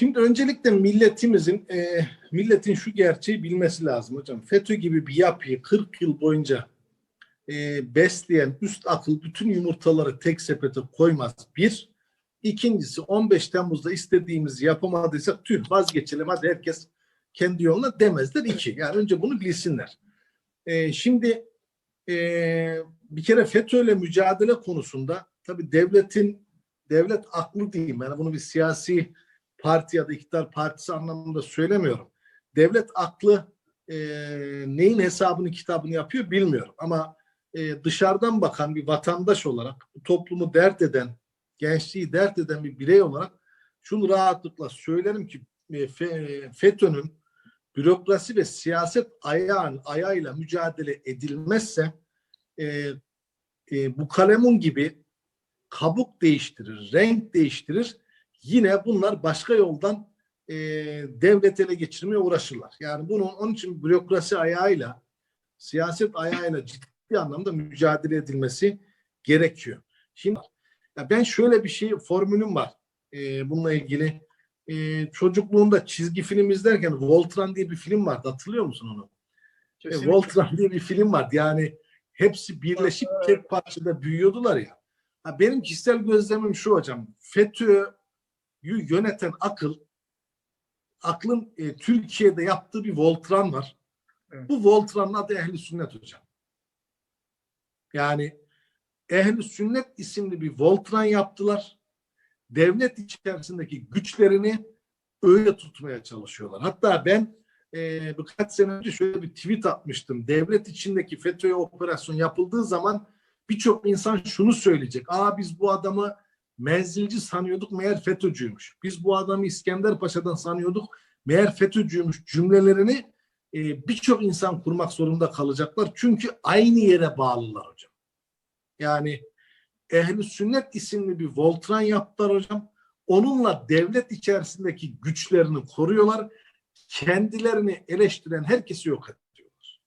Şimdi öncelikle milletimizin, e, milletin şu gerçeği bilmesi lazım hocam. FETÖ gibi bir yapıyı 40 yıl boyunca e, besleyen üst akıl bütün yumurtaları tek sepete koymaz. Bir. İkincisi 15 Temmuz'da istediğimizi yapamadıysak tüh vazgeçelim hadi herkes kendi yoluna demezler. İki. Yani önce bunu bilsinler. E, şimdi e, bir kere FETÖ'yle mücadele konusunda tabii devletin devlet aklı diyeyim. Yani bunu bir siyasi parti ya da iktidar partisi anlamında söylemiyorum. Devlet aklı e, neyin hesabını kitabını yapıyor bilmiyorum. Ama e, dışarıdan bakan bir vatandaş olarak toplumu dert eden, gençliği dert eden bir birey olarak şunu rahatlıkla söylerim ki e, Fe- FETÖ'nün bürokrasi ve siyaset ayağın ayağıyla mücadele edilmezse e, e, bu kalemun gibi kabuk değiştirir, renk değiştirir. Yine bunlar başka yoldan e, devlet ele geçirmeye uğraşırlar. Yani bunun onun için bürokrasi ayağıyla, siyaset ayağıyla ciddi anlamda mücadele edilmesi gerekiyor. Şimdi ya ben şöyle bir şey formülüm var e, bununla ilgili. E, çocukluğumda çizgi film izlerken Voltran diye bir film vardı. Hatırlıyor musun onu? E, Kesinlikle. Voltran diye bir film vardı. Yani hepsi birleşip tek parçada büyüyordular ya. Ha, benim kişisel gözlemim şu hocam. FETÖ'yü yöneten akıl, aklın e, Türkiye'de yaptığı bir Voltran var. Evet. Bu Voltran'ın adı Ehli Sünnet hocam. Yani Ehli Sünnet isimli bir Voltran yaptılar. Devlet içerisindeki güçlerini öyle tutmaya çalışıyorlar. Hatta ben e, birkaç sene önce şöyle bir tweet atmıştım. Devlet içindeki FETÖ'ye operasyon yapıldığı zaman birçok insan şunu söyleyecek. Aa biz bu adamı menzilci sanıyorduk meğer FETÖ'cüymüş. Biz bu adamı İskender Paşa'dan sanıyorduk meğer FETÖ'cüymüş cümlelerini e, birçok insan kurmak zorunda kalacaklar. Çünkü aynı yere bağlılar hocam. Yani Ehli Sünnet isimli bir Voltran yaptılar hocam. Onunla devlet içerisindeki güçlerini koruyorlar. Kendilerini eleştiren herkesi yok ediyorlar.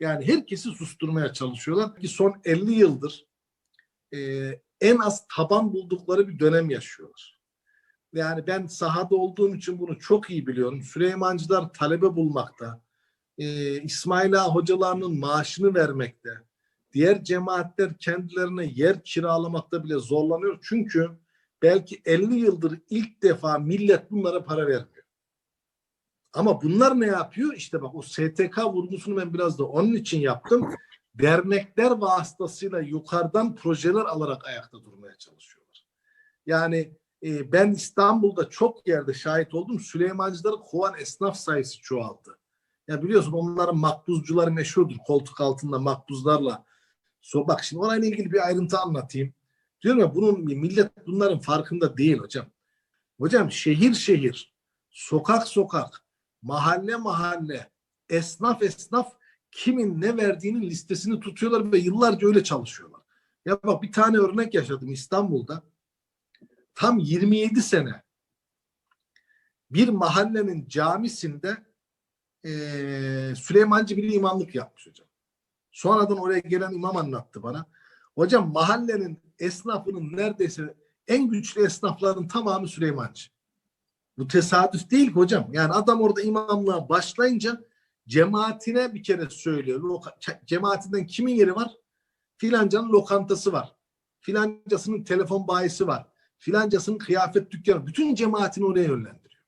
Yani herkesi susturmaya çalışıyorlar ki son 50 yıldır e, en az taban buldukları bir dönem yaşıyorlar. Yani ben sahada olduğum için bunu çok iyi biliyorum. Süleymancılar talebe bulmakta, e, İsmail Ağa hocalarının maaşını vermekte, diğer cemaatler kendilerine yer kiralamakta bile zorlanıyor. Çünkü belki 50 yıldır ilk defa millet bunlara para vermiyor. Ama bunlar ne yapıyor? İşte bak o STK vurgusunu ben biraz da onun için yaptım. Dernekler vasıtasıyla yukarıdan projeler alarak ayakta durmaya çalışıyorlar. Yani e, ben İstanbul'da çok yerde şahit oldum. Süleymancıları kovan esnaf sayısı çoğaldı. Ya biliyorsun onların makbuzcuları meşhurdur. Koltuk altında makbuzlarla. So, bak şimdi orayla ilgili bir ayrıntı anlatayım. Diyorum ya bunun millet bunların farkında değil hocam. Hocam şehir şehir, sokak sokak, mahalle mahalle, esnaf esnaf kimin ne verdiğinin listesini tutuyorlar ve yıllarca öyle çalışıyorlar. Ya bak bir tane örnek yaşadım İstanbul'da. Tam 27 sene bir mahallenin camisinde eee Süleymancı bir imamlık yapmış hocam. Sonradan oraya gelen imam anlattı bana. Hocam mahallenin esnafının neredeyse en güçlü esnafların tamamı Süleymancı. Bu tesadüf değil hocam. Yani adam orada imamlığa başlayınca cemaatine bir kere söylüyor. Loka- cemaatinden kimin yeri var? Filancanın lokantası var. Filancasının telefon bayisi var. Filancasının kıyafet dükkanı. Bütün cemaatini oraya yönlendiriyor.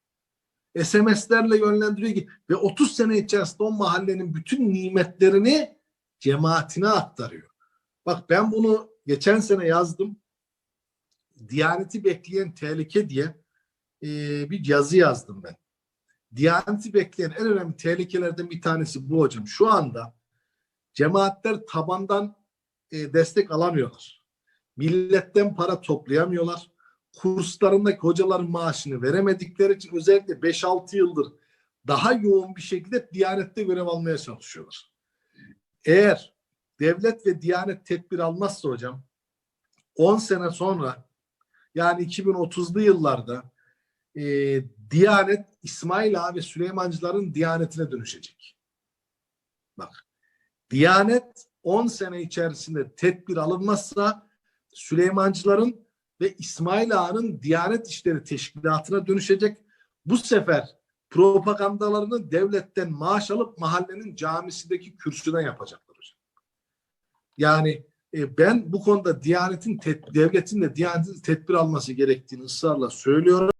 SMS'lerle yönlendiriyor ki ve 30 sene içerisinde o mahallenin bütün nimetlerini cemaatine aktarıyor. Bak ben bunu geçen sene yazdım. Diyaneti bekleyen tehlike diye e, bir yazı yazdım ben. Diyaneti bekleyen en önemli tehlikelerden bir tanesi bu hocam. Şu anda cemaatler tabandan e, destek alamıyorlar. Milletten para toplayamıyorlar. Kurslarındaki hocaların maaşını veremedikleri için özellikle 5-6 yıldır daha yoğun bir şekilde Diyanet'te görev almaya çalışıyorlar. Eğer devlet ve Diyanet tedbir almazsa hocam 10 sene sonra yani 2030'lu yıllarda e, Diyanet İsmail Ağa ve Süleymancıların Diyanetine dönüşecek. Bak Diyanet 10 sene içerisinde tedbir alınmazsa Süleymancıların ve İsmail Ağa'nın Diyanet İşleri Teşkilatı'na dönüşecek. Bu sefer propagandalarını devletten maaş alıp mahallenin camisindeki kürsüden yapacaklar hocam. Yani e, ben bu konuda Diyanet'in, devletin de Diyanet'in tedbir alması gerektiğini ısrarla söylüyorum.